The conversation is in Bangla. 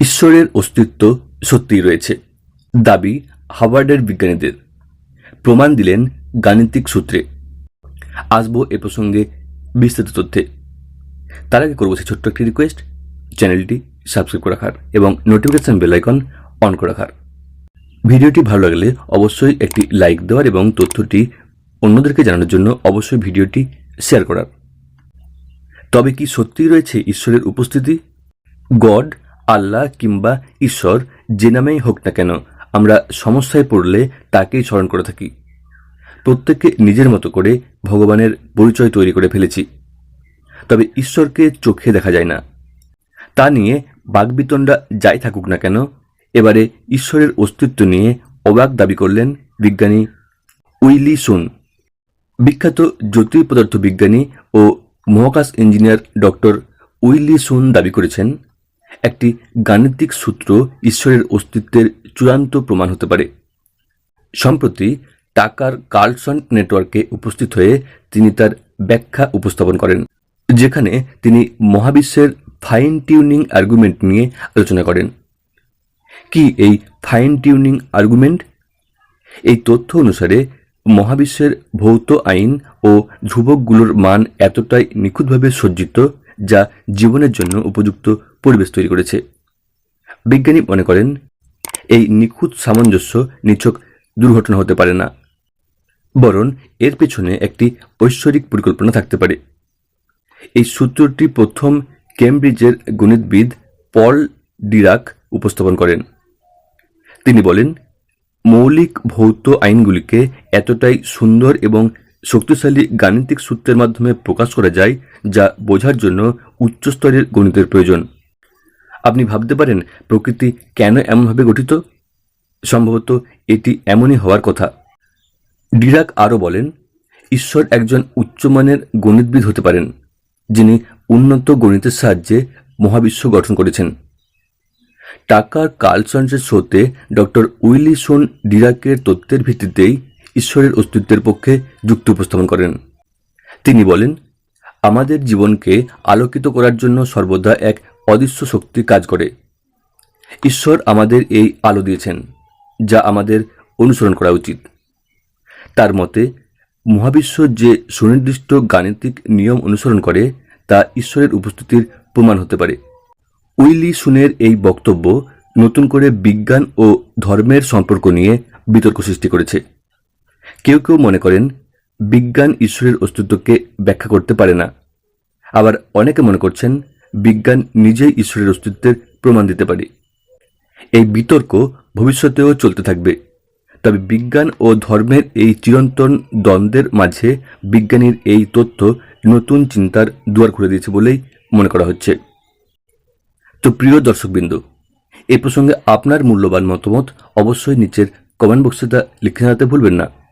ঈশ্বরের অস্তিত্ব সত্যিই রয়েছে। দাবি হার্ভার্ডের বিজ্ঞানীদের। প্রমাণ দিলেন গাণিতিক সূত্রে। আসব এ প্রসঙ্গে বিস্তারিত তথ্যে। তার আগে করব সেই ছোট্ট একটি রিকোয়েস্ট চ্যানেলটি সাবস্ক্রাইব করে রাখার এবং নোটিফিকেশন বেল আইকন অন করে রাখার। ভিডিওটি ভালো লাগলে অবশ্যই একটি লাইক দেওয়ার এবং তথ্যটি অন্যদেরকে জানানোর জন্য অবশ্যই ভিডিওটি শেয়ার করার। তবে কি সত্যিই রয়েছে ঈশ্বরের উপস্থিতি? গড আল্লাহ কিংবা ঈশ্বর যে নামেই হোক না কেন, আমরা সমস্যায় পড়লে তাকেই স্মরণ করে থাকি। প্রত্যেকে নিজের মতো করে ভগবানের পরিচয় তৈরি করে ফেলেছি। তবে ঈশ্বরকে চোখে দেখা যায় না। তা নিয়ে বাগবিতণ্ডা যাই থাকুক না কেন, এবারে ঈশ্বরের অস্তিত্ব নিয়ে অবাক দাবি করলেন বিজ্ঞানী উইলি সুন। বিখ্যাত জ্যোতির্পদার্থ বিজ্ঞানী ও মহাকাশ ইঞ্জিনিয়ার ডক্টর উইলি সুন দাবি করেছেন একটি গাণিতিক সূত্র ঈশ্বরের অস্তিত্বের চূড়ান্ত প্রমাণ হতে পারে। সম্প্রতি টাকার কার্লসন নেটওয়ার্কে উপস্থিত হয়ে তিনি তার ব্যাখ্যা উপস্থাপন করেন, যেখানে তিনি মহাবিশ্বের ফাইন টিউনিং আর্গুমেন্ট নিয়ে আলোচনা করেন। কি এই ফাইন টিউনিং আর্গুমেন্ট এই তথ্য অনুসারে মহাবিশ্বের ভৌত আইন ও ধ্রুবকগুলোর মান এতটাই নিখুঁতভাবে সজ্জিত যা জীবনের জন্য উপযুক্ত পরিবেশ তৈরি করেছে। বিজ্ঞানী মনে করেন, এই নিখুঁত সামঞ্জস্য নিছক দুর্ঘটনা হতে পারে না, বরং এর পেছনে একটি ঐশ্বরিক পরিকল্পনা থাকতে পারে। এই সূত্রটি প্রথম কেমব্রিজের গণিতবিদ পল ডিরাক উপস্থাপন করেন। তিনি বলেন, মৌলিক ভৌত আইনগুলিকে এতটাই সুন্দর এবং শক্তিশালী গাণিতিক সূত্রের মাধ্যমে প্রকাশ করা যায়, যা বোঝার জন্য উচ্চস্তরের গণিতের প্রয়োজন। আপনি ভাবতে পারেন প্রকৃতি কেন এমনভাবে গঠিত? সম্ভবত এটি এমনই হওয়ার কথা। ডিরাক আরও বলেন, ঈশ্বর একজন উচ্চমানের গণিতবিদ হতে পারেন, যিনি উন্নত গণিতের সাহায্যে মহাবিশ্ব গঠন করেছেন। টাকার কালচন্দ্রের শোতে ডক্টর উইলি সোন ডিরাকের তত্ত্বের ভিত্তিতেই ঈশ্বরের অস্তিত্বের পক্ষে যুক্তি উপস্থাপন করেন। তিনি বলেন, আমাদের জীবনকে আলোকিত করার জন্য সর্বদা এক অদৃশ্য শক্তি কাজ করে। ঈশ্বর আমাদের এই আলো দিয়েছেন, যা আমাদের অনুসরণ করা উচিত। তার মতে, মহাবিশ্ব যে সুনির্দিষ্ট গাণিতিক নিয়ম অনুসরণ করে, তা ঈশ্বরের উপস্থিতির প্রমাণ হতে পারে। উইলি সুনের এই বক্তব্য নতুন করে বিজ্ঞান ও ধর্মের সম্পর্ক নিয়ে বিতর্ক সৃষ্টি করেছে। কেউ কেউ মনে করেন, বিজ্ঞান ঈশ্বরের অস্তিত্বকে ব্যাখ্যা করতে পারে না। আবার অনেকে মনে করছেন বিজ্ঞান নিজেই ঈশ্বরের অস্তিত্বের প্রমাণ দিতে পারে। এই বিতর্ক ভবিষ্যতেও চলতে থাকবে। তবে বিজ্ঞান ও ধর্মের এই চিরন্তন দ্বন্দ্বের মাঝে বিজ্ঞানীর এই তথ্য নতুন চিন্তার দুয়ার খুলে দিয়েছে বলেই মনে করা হচ্ছে। তো প্রিয় দর্শকবিন্দু, এ প্রসঙ্গে আপনার মূল্যবান মতামত অবশ্যই নিচের কমেন্ট বক্সে তা লিখে জানাতে ভুলবেন না।